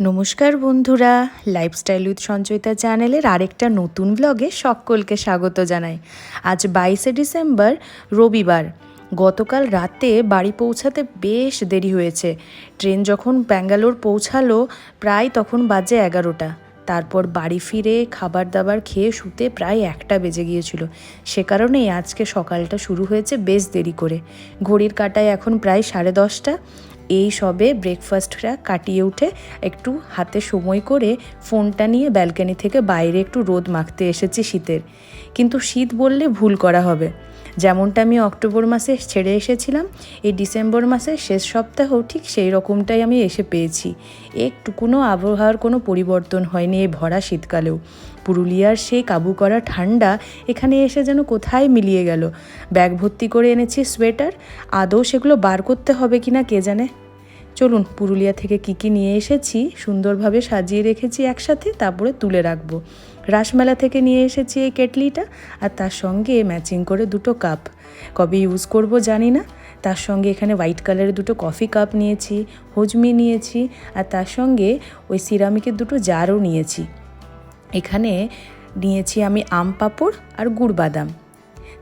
নমস্কার বন্ধুরা lifestyle with Sanchayita চ্যানেলের আরেকটা নতুন ব্লগে সকলকে স্বাগত জানাই। আজ বাইশে ডিসেম্বর, রবিবার। গতকাল রাতে বাড়ি পৌঁছাতে বেশ দেরি হয়েছে। ট্রেন যখন ব্যাঙ্গালোর পৌঁছালো, প্রায় তখন বাজে এগারোটা। তারপর বাড়ি ফিরে খাবার দাবার খেয়ে শুতে প্রায় একটা বেজে গিয়েছিল। সে কারণেই আজকে সকালটা শুরু হয়েছে বেশ দেরি করে। ঘড়ির কাটায় এখন প্রায় সাড়ে দশটা। এই সবে ব্রেকফাস্টটা কাটিয়ে উঠে একটু হাতে সময় করে ফোনটা নিয়ে ব্যালকানি থেকে বাইরে একটু রোদ মাখতে এসেছি শীতের। কিন্তু শীত বললে ভুল করা হবে। যেমনটা আমি অক্টোবর মাসে ছেড়ে এসেছিলাম, এই ডিসেম্বর মাসের শেষ সপ্তাহেও ঠিক সেই রকমটাই আমি এসে পেয়েছি। একটুকুনো আবহাওয়ার কোনো পরিবর্তন হয়নি এই ভরা শীতকালেও। পুরুলিয়ার সেই কাবু করা ঠান্ডা এখানে এসে যেন কোথায় মিলিয়ে গেল। ব্যাগ ভর্তি করে এনেছি সোয়েটার, আদৌ সেগুলো বার করতে হবে কি না কে জানে? চলুন, পুরুলিয়া থেকে কি কি নিয়ে এসেছি, সুন্দরভাবে সাজিয়ে রেখেছি একসাথে, তারপরে তুলে রাখব। রাসমেলা থেকে নিয়ে এসেছি এই কেটলিটা, আর তার সঙ্গে ম্যাচিং করে দুটো কাপ কবে ইউজ করব জানি না। তার সঙ্গে এখানে হোয়াইট কালারের দুটো কফি কাপ নিয়েছি, হজমি নিয়েছি, আর তার সঙ্গে ওই সিরামিকের দুটো জারও নিয়েছি। এখানে নিয়েছি আমি আম পাঁপড় আর গুড় বাদাম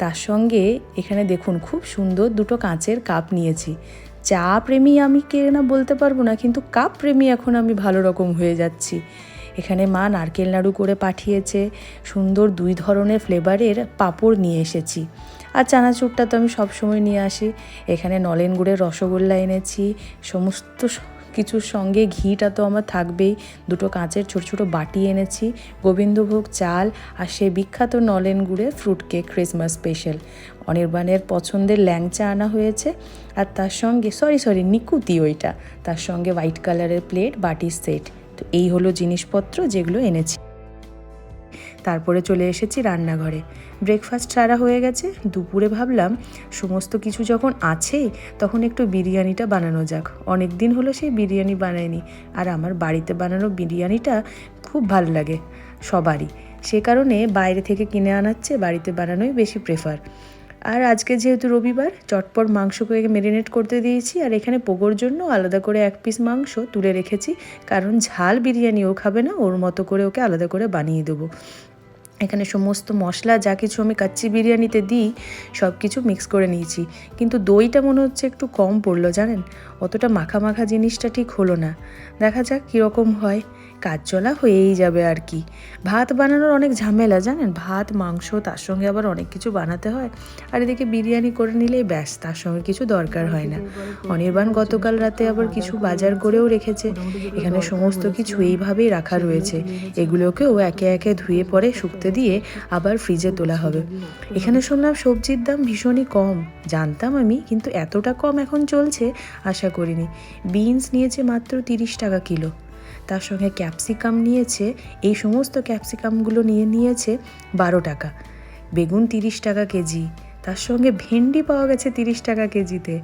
তার সঙ্গে এখানে দেখুন খুব সুন্দর দুটো কাঁচের কাপ নিয়েছি। চা প্রেমী আমি কে না বলতে পারব না, কিন্তু কাপ প্রেমী এখন আমি ভালো রকম হয়ে যাচ্ছি। এখানে মা নারকেল নাড়ু করে পাঠিয়েছে। সুন্দর দুই ধরনের ফ্লেভারের পাঁপড় নিয়ে এসেছি। আর চানাচুরটা তো আমি সবসময় নিয়ে আসি। এখানে নলেন গুড়ের রসগোল্লা এনেছি। সমস্ত কিছুর সঙ্গে ঘিটা তো আমার থাকবেই। দুটো কাঁচের ছোট ছোট বাটি এনেছি। গোবিন্দভোগ চাল আর সে বিখ্যাত নলেন গুড়ের ফ্রুট কেক ক্রিসমাস স্পেশাল। অনির্বাণের পছন্দের ল্যাংচা আনা হয়েছে। আর তার সঙ্গে, সরি সরি, নিকুতি ওইটা। তার সঙ্গে হোয়াইট কালারের প্লেট, বাটির সেট। তো এই হলো জিনিসপত্র যেগুলো এনেছি। তারপরে চলে এসেছি রান্নাঘরে। ব্রেকফাস্ট সারা হয়ে গেছে। দুপুরে ভাবলাম, সমস্ত কিছু যখন আছেই তখন একটু বিরিয়ানিটা বানানো যাক। অনেক দিন হলো সেই বিরিয়ানি বানায়নি আর আমার বাড়িতে বানানো বিরিয়ানিটা খুব ভালো লাগে। সবারই। সে কারণে বাইরে থেকে কিনে আনাচ্ছে, বাড়িতে বানানোই বেশি প্রেফার আর আজকে যেহেতু রবিবার, চটপট মাংসকে মেরিনেট করতে দিয়েছি আর এখানে পোগোর জন্য আলাদা করে এক পিস মাংস তুলে রেখেছি। কারণ ঝাল বিরিয়ানি ও খাবে না, ওর মতো করে ওকে আলাদা করে বানিয়ে দেবো। এখানে সমস্ত মশলা, যা কিছু আমি কাচ্চি বিরিয়ানিতে দিই সব কিছু মিক্স করে নিয়েছি। কিন্তু দইটা মনে হচ্ছে একটু কম পড়ল, জানেন? অতটা মাখা মাখা জিনিসটা ঠিক হলো না। দেখা যাক কীরকম হয়। কাজ চলা হয়েই যাবে আর কি। ভাত বানানোর অনেক ঝামেলা, জানেন? ভাত, মাংস, তার সঙ্গে আবার অনেক কিছু বানাতে হয়। আর এদিকে বিরিয়ানি করে নিলেই ব্যাস, তার সঙ্গে কিছু দরকার হয় না। অনির্বাণ গতকাল রাতে আবার কিছু বাজার করেও রেখেছে। এখানে সমস্ত কিছু এইভাবেই রাখা রয়েছে। এগুলোকেও একে একে ধুয়ে পরে শুকতে দিয়ে আবার ফ্রিজে তোলা হবে। এখানে শুনলাম সবজির দাম ভীষণই কম। জানতাম আমি, কিন্তু এতটা কম এখন চলছে, আশা করিনি। বিনস নিয়েছে মাত্র তিরিশ টাকা কিলো। তার সঙ্গে ক্যাপসিকাম নিয়েছে, এই সমস্ত ক্যাপসিকামগুলো নিয়ে নিয়েছে বারো টাকা। বেগুন তিরিশ টাকা কেজি, তার সঙ্গে ভেন্ডি পাওয়া গেছে তিরিশ টাকা কেজিতে।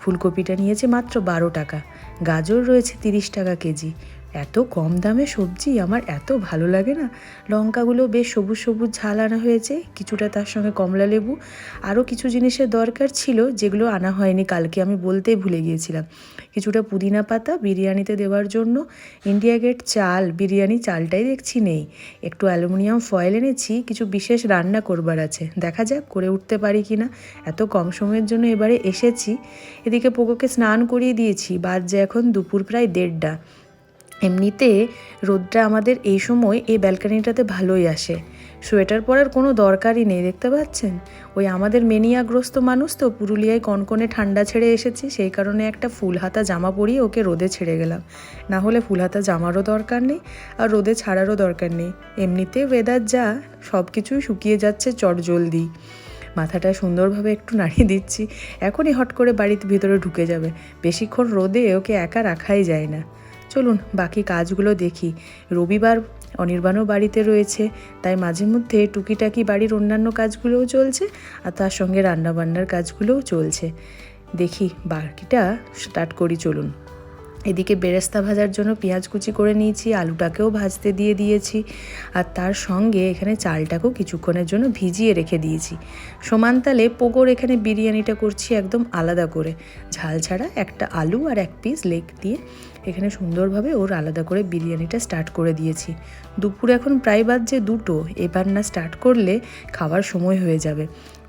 ফুলকপিটা নিয়েছে মাত্র বারো টাকা। গাজর রয়েছে তিরিশ টাকা কেজি। এত কম দামে সবজি আমার এত ভালো লাগে না। লঙ্কাগুলো বেশ সবুজ সবুজ ঝাল আনা হয়েছে, কিছুটা তার সঙ্গে কমলা লেবু, আরও কিছু জিনিসের দরকার ছিল যেগুলো আনা হয়নি কালকে, আমি বলতেই ভুলে গিয়েছিলাম। কিছুটা পুদিনা পাতা বিরিয়ানিতে দেওয়ার জন্য, ইন্ডিয়া গেট চাল বিরিয়ানি চালটাই দেখছি নেই। একটু অ্যালুমিনিয়াম ফয়েল এনেছি, কিছু বিশেষ রান্না করবার আছে। দেখা যাক করে উঠতে পারি কি না। এত কম সময়ের জন্য এবারে এসেছি। এদিকে পোকোকে স্নান করিয়ে দিয়েছি বাজে এখন দুপুর প্রায় দেড়টা। এমনিতে রোদটা আমাদের এই সময় এই ব্যালকানিটাতে ভালোই আসে। সোয়েটার পরার কোনো দরকারই নেই, দেখতে পাচ্ছেন? ওই আমাদের মেনিয়াগ্রস্ত মানুষ তো পুরুলিয়ায় কনকনে ঠান্ডা ছেড়ে এসেছি, সেই কারণে একটা ফুল হাতা জামা পরিয়ে ওকে রোদে ছেড়ে গেলাম। না হলে ফুল হাতা জামারও দরকার নেই আর রোদে ছাড়ারও দরকার নেই। এমনিতে ওয়েদার যা সব কিছুই শুকিয়ে যাচ্ছে চট জলদি মাথাটা সুন্দরভাবে একটু নাড়িয়ে দিচ্ছি, এখনই হট করে বাড়ির ভিতরে ঢুকে যাবে। বেশিক্ষণ রোদে ওকে একা রাখাই যায় না। চলুন বাকি কাজগুলো দেখি। রবিবার অনির্বাণও বাড়িতে রয়েছে, তাই মাঝে মধ্যে টুকিটাকি বাড়ির অন্যান্য কাজগুলোও চলছে আর তার সঙ্গে রান্নাবান্নার কাজগুলোও চলছে। দেখি বাকিটা স্টার্ট করি, চলুন। এদিকে বেরেস্তা ভাজার জন্য পেঁয়াজ কুচি করে নিয়েছি, আলুটাকেও ভাজতে দিয়ে দিয়েছি আর তার সঙ্গে এখানে চালটাকেও কিছুক্ষণের জন্য ভিজিয়ে রেখে দিয়েছি। সমান তালে পোকোর এখানে বিরিয়ানিটা করছি একদম আলাদা করে। ঝাল ছাড়া একটা আলু আর এক পিস লেগ দিয়ে এখানে সুন্দরভাবে ওর আলাদা করে বিরিয়ানিটা স্টার্ট করে দিয়েছি। দুপুর এখন প্রায় বাজছে দুটো, এবার না স্টার্ট করলে খাওয়ার সময় হয়ে যাবে।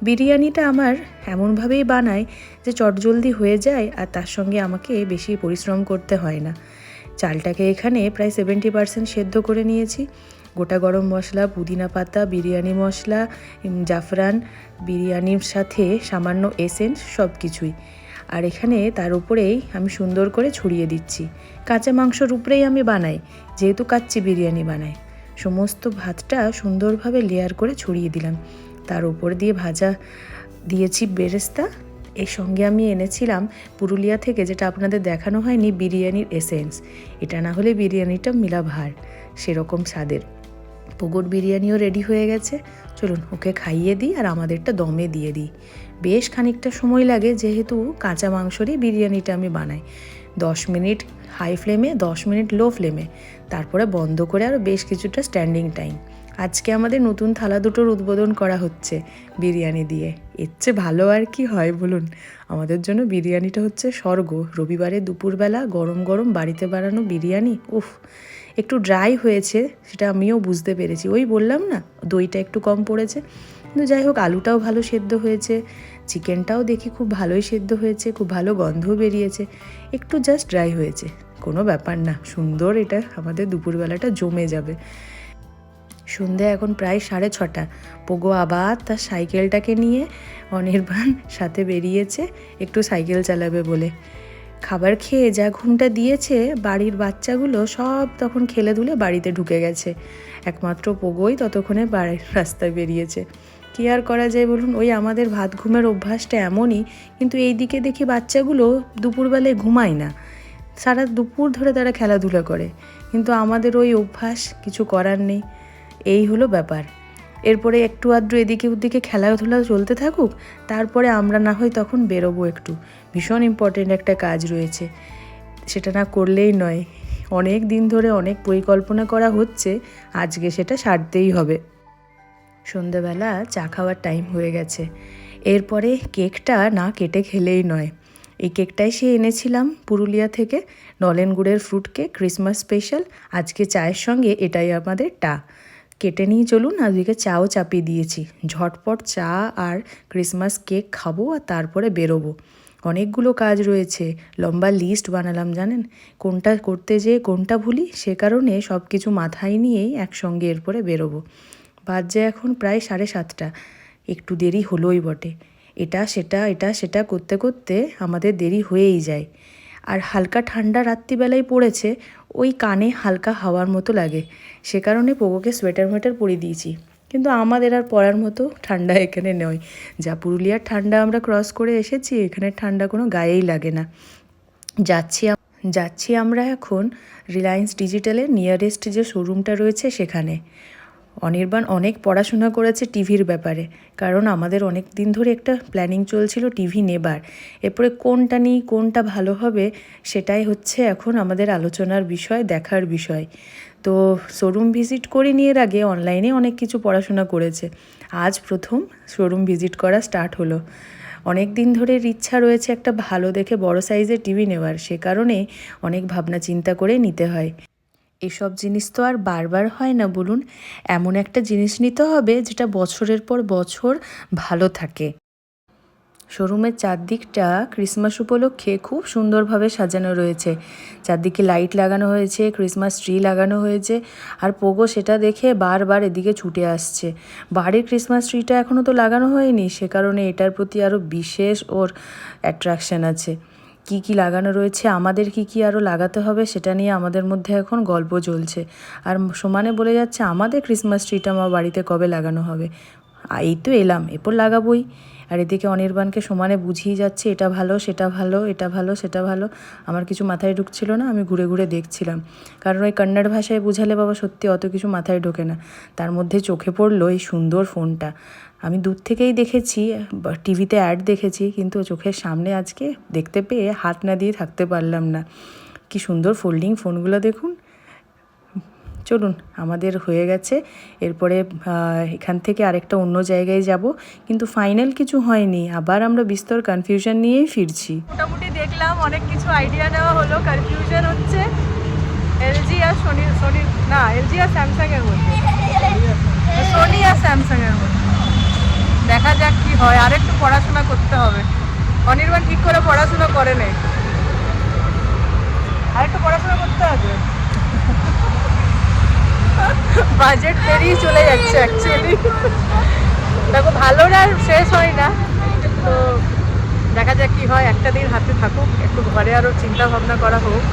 বিরিয়ানিটা আমার এমনভাবেই বানায় যে চটজলদি হয়ে যায় আর তার সঙ্গে আমাকে বেশি পরিশ্রম করতে হয় না। চালটাকে এখানে প্রায় সেভেন্টি পার্সেন্ট সেদ্ধ করে নিয়েছি। গোটা গরম মশলা, পুদিনা পাতা, বিরিয়ানি মশলা জাফরান, বিরিয়ানির সাথে সামান্য এসেন্স সব কিছুই আর এখানে তার উপরেই আমি সুন্দর করে ছড়িয়ে দিচ্ছি। কাঁচা মাংসর উপরেই আমি বানাই, যেহেতু কাচ্চি বিরিয়ানি বানাই। সমস্ত ভাতটা সুন্দরভাবে লেয়ার করে ছড়িয়ে দিলাম। তার উপর দিয়ে ভাজা দিয়েছি বেরেস্তা। এর সঙ্গে আমি এনেছিলাম পুরুলিয়া থেকে, যেটা আপনাদের দেখানো হয়নি, বিরিয়ানির এসেন্স এটা না হলে বিরিয়ানিটা মিলা ভার সেরকম স্বাদের। পগোর বিরিয়ানিও রেডি হয়ে গেছে। চলুন, ওকে খাইয়ে দিই আর আমাদেরটা দমে দিয়ে দিই। বেশ খানিকটা সময় লাগে, যেহেতু কাঁচা মাংসরই বিরিয়ানিটা আমি বানাই। দশ মিনিট হাই ফ্লেমে দশ মিনিট লো ফ্লেমে তারপরে বন্ধ করে আরও বেশ কিছুটা স্ট্যান্ডিং টাইম আজকে আমাদের নতুন থালা দুটোর উদ্বোধন করা হচ্ছে বিরিয়ানি দিয়ে। এর চেয়ে ভালো আর কি হয় বলুন? আমাদের জন্য বিরিয়ানিটা হচ্ছে স্বর্গ। রবিবারে দুপুরবেলা গরম গরম বাড়িতে বানানো বিরিয়ানি, উফ, একটু ড্রাই হয়েছে সেটা আমিও বুঝতে পেরেছি। ওই বললাম না, দইটা একটু কম পড়েছে। কিন্তু যাই হোক, আলুটাও ভালো সেদ্ধ হয়েছে, চিকেনটাও দেখি খুব ভালোই সেদ্ধ হয়েছে, খুব ভালো গন্ধ বেরিয়েছে। একটু জাস্ট ড্রাই হয়েছে, কোনো ব্যাপার না, সুন্দর এটা, আমাদের দুপুরবেলাটা জমে যাবে। সন্ধে এখন প্রায় সাড়ে ছটা। পোগো আবার তার সাইকেলটাকে নিয়ে অনির্বাণ সাথে বেরিয়েছে, একটু সাইকেল চালাবে বলে। খাবার খেয়ে যা ঘুমটা দিয়েছে, বাড়ির বাচ্চাগুলো সব তখন খেলে ধুলে বাড়িতে ঢুকে গেছে। একমাত্র পোগোই ততক্ষণে বাড়ির রাস্তায় বেরিয়েছে। কী আর করা যায় বলুন, ওই আমাদের ভাত ঘুমের অভ্যাসটা এমনই, কিন্তু এই দিকে দেখি বাচ্চাগুলো দুপুরবেলায় ঘুমায় না। সারা দুপুর ধরে তারা খেলাধুলা করে। কিন্তু আমাদের ওই অভ্যাস কিছু করার নেই। এই হলো ব্যাপার। এরপরে একটু আধটু এদিকে ওদিকে খেলাধুলা চলতে থাকুক, তারপরে আমরা না হয় তখন বেরোবো একটু। ভীষণ ইম্পর্টেন্ট একটা কাজ রয়েছে। সেটা না করলেই নয়। অনেক দিন ধরে অনেক পরিকল্পনা করা হচ্ছে, আজকে সেটা সারতেই হবে। সন্ধেবেলা চা খাওয়ার টাইম হয়ে গেছে। এরপরে কেকটা না কেটে খেলেই নয়। এই কেকটাই সে এনেছিলাম পুরুলিয়া থেকে, নলেন গুড়ের ফ্রুট কেক ক্রিসমাস স্পেশাল আজকে চায়ের সঙ্গে এটাই আমাদের টা। কেটে নিয়ে চলুন আজকে চাও চাপিয়ে দিয়েছি। ঝটপট চা আর ক্রিসমাস কেক খাব আর তারপরে বেরোবো। অনেকগুলো কাজ রয়েছে, লম্বা লিস্ট বানালাম, জানেন? কোনটা করতে যেয়ে কোনটা ভুলি, সে কারণে সব কিছু মাথায় নিয়েই একসঙ্গে এরপরে বেরোবো। বাজে এখন প্রায় সাড়ে সাতটা। একটু দেরি হলোই বটে। এটা, সেটা এটা, সেটা করতে করতে আমাদের দেরি হয়েই যায়। আর হালকা ঠান্ডা রাত্রিবেলায় পড়েছে, ওই কানে হালকা হাওয়ার মতো লাগে। সে কারণে পোগোকে সোয়েটার মোয়েটার পরিয়ে দিয়েছি। কিন্তু আমাদের আর পরার মতো ঠান্ডা এখানে নয়। যা পুরুলিয়ার ঠান্ডা আমরা ক্রস করে এসেছি, এখানে ঠান্ডা কোনো গায়েই লাগে না। যাচ্ছি যাচ্ছি আমরা এখন রিলায়েন্স ডিজিটালের নিয়ারেস্ট যে শোরুমটা রয়েছে সেখানে। অনির্বাণ অনেক পড়াশোনা করেছে টিভির ব্যাপারে, কারণ আমাদের অনেক দিন ধরে একটা প্ল্যানিং চলছিল টিভি নেবার। এরপরে কোনটা নিই, কোনটা ভালো হবে, সেটাই হচ্ছে এখন আমাদের আলোচনার বিষয়, দেখার বিষয়। তো শোরুম ভিজিট করিনি এর আগে অনলাইনে অনেক কিছু পড়াশোনা করেছে। আজ প্রথম শোরুম ভিজিট করা স্টার্ট হলো। অনেক দিন ধরে ইচ্ছা রয়েছে একটা ভালো দেখে বড় সাইজের টিভি নেওয়ার, সে কারণে অনেক ভাবনা চিন্তা করে নিতে হয়। এসব জিনিস তো আর বারবার হয় না বলুন। এমন একটা জিনিস নিতে হবে যেটা বছরের পর বছর ভালো থাকে। শোরুমের চারদিকটা ক্রিসমাস উপলক্ষে খুব সুন্দরভাবে সাজানো রয়েছে। চারদিকে লাইট লাগানো হয়েছে, ক্রিসমাস ট্রি লাগানো হয়েছে, আর পোগো সেটা দেখে বারবার এদিকে ছুটে আসছে। বাড়ির ক্রিসমাস ট্রিটা এখনও তো লাগানো হয়নি, সে কারণে এটার প্রতি আরও বিশেষ ওর অ্যাট্রাকশন আছে। কি কি লাগানো রয়েছে, আমাদের কি কি আরও লাগাতে হবে সেটা নিয়ে আমাদের মধ্যে এখন গল্প চলছে। আর সমানে বলে যাচ্ছে, আমাদের ক্রিসমাস ট্রিটা আমার বাড়িতে কবে লাগানো হবে? এই তো এলাম, এরপর লাগাবোই। আর এদিকে অনির্বাণকে সমানে বুঝিয়ে যাচ্ছে, এটা ভালো, সেটা ভালো, এটা ভালো, সেটা ভালো। আমার কিছু মাথায় ঢুকছিল না, আমি ঘুরে ঘুরে দেখছিলাম। কারণ ওই কন্নড় ভাষায় বুঝালে বাবা সত্যি অত কিছু মাথায় ঢোকে না। তার মধ্যে চোখে পড়ল এই সুন্দর ফোনটা। আমি দূর থেকেই দেখেছি টিভিতে অ্যাড দেখেছি, কিন্তু চোখের সামনে আজকে দেখতে পেয়ে হাত না দিয়ে থাকতে পারলাম না। কি সুন্দর ফোল্ডিং ফোনগুলো দেখুন। চলুন, আমাদের হয়ে গেছে। এরপরে এখান থেকে আরেকটা অন্য জায়গায় যাব, কিন্তু ফাইনাল কিছু হয়নি। আবার আমরা বিস্তর কনফিউশন নিয়েই ফিরছি। মোটামুটি দেখলাম, অনেক কিছু আইডিয়া নেওয়া হলো। কনফিউশন হচ্ছে এলজি আর সোনি সোনি না এলজি আর স্যামসাং এর মধ্যে। সোনি আর স্যামসাং এর মধ্যে। দেখা যাক কি হয়। আর একটু পড়াশোনা করতে হবে। অনির্বাণ ঠিক করে পড়াশোনা করে নেই আর একটু পড়াশোনা করতে হবে। বাজেট পেরিয়ে চলে যাচ্ছে অ্যাকচুয়ালি দেখো ভালোর আর শেষ হয় না। তো দেখা যাক কি হয়। একটা দিন হাতে থাকুক, একটু ঘরে আরও চিন্তা ভাবনা করা হোক।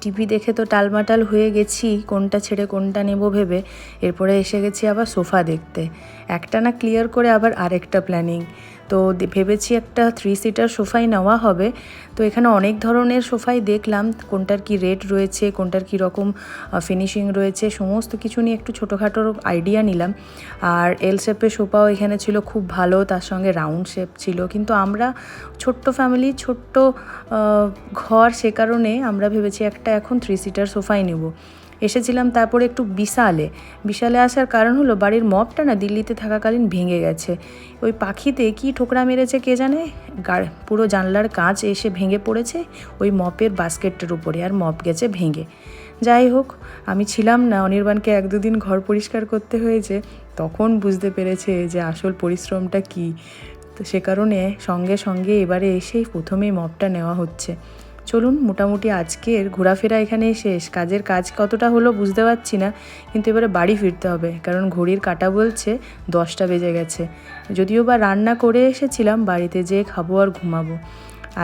টিভি দেখে তো টালমাটাল হয়ে গেছি, কোনটা ছেড়ে কোনটা নেব ভেবে। এরপরে এসে গেছি আবার সোফা দেখতে। একটা না ক্লিয়ার করে আবার আরেকটা প্ল্যানিং তো ভেবেছি একটা থ্রি সিটার সোফাই নেওয়া হবে। তো এখানে অনেক ধরনের সোফাই দেখলাম, কোনটার কি রেট রয়েছে, কোনটার কি রকম ফিনিশিং রয়েছে, সমস্ত কিছু নিয়ে একটু ছোটোখাটো আইডিয়া নিলাম। আর এল শেপের সোফাও এখানে ছিল খুব ভালো, তার সঙ্গে রাউন্ড শেপ ছিল। কিন্তু আমরা ছোট্ট ফ্যামিলি ছোট্ট ঘর সে কারণে আমরা ভেবেছি একটা এখন থ্রি সিটার সোফাই নেব। এসেছিলাম তারপরে একটু বিশালে। বিশালে আসার কারণ হলো বাড়ির মপটা না দিল্লিতে থাকাকালীন ভেঙে গেছে। ওই পাখিতে কি ঠোকরা মেরেছে কে জানে? পুরো জানলার কাঁচ এসে ভেঙে পড়েছে ওই মপের বাস্কেটটার উপরে আর মপ গেছে ভেঙে। যাই হোক, আমি ছিলাম না, অনির্বাণকে এক দুদিন ঘর পরিষ্কার করতে হয়েছে। তখন বুঝতে পেরেছে যে আসল পরিশ্রমটা কী। তো সে কারণে সঙ্গে সঙ্গে এবারে এসেই প্রথমেই মপটা নেওয়া হচ্ছে। চলুন, মোটামুটি আজকের ঘোরাফেরা এখানে শেষ। কাজের কাজ কতটা হলো বুঝতে পারছি না, কিন্তু এবারে বাড়ি ফিরতে হবে, কারণ ঘড়ির কাটা বলছে দশটা বেজে গেছে। যদিও বা রান্না করে এসেছিলাম, বাড়িতে যেয়ে খাব আর ঘুমাবো।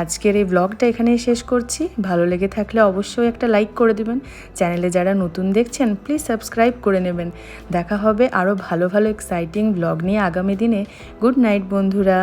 আজকের এই ব্লগটা এখানেই শেষ করছি। ভালো লেগে থাকলে অবশ্যই একটা লাইক করে দেবেন। চ্যানেলে যারা নতুন দেখছেন প্লিজ সাবস্ক্রাইব করে নেবেন। দেখা হবে আরও ভালো ভালো এক্সাইটিং ব্লগ নিয়ে আগামী দিনে। গুড নাইট বন্ধুরা।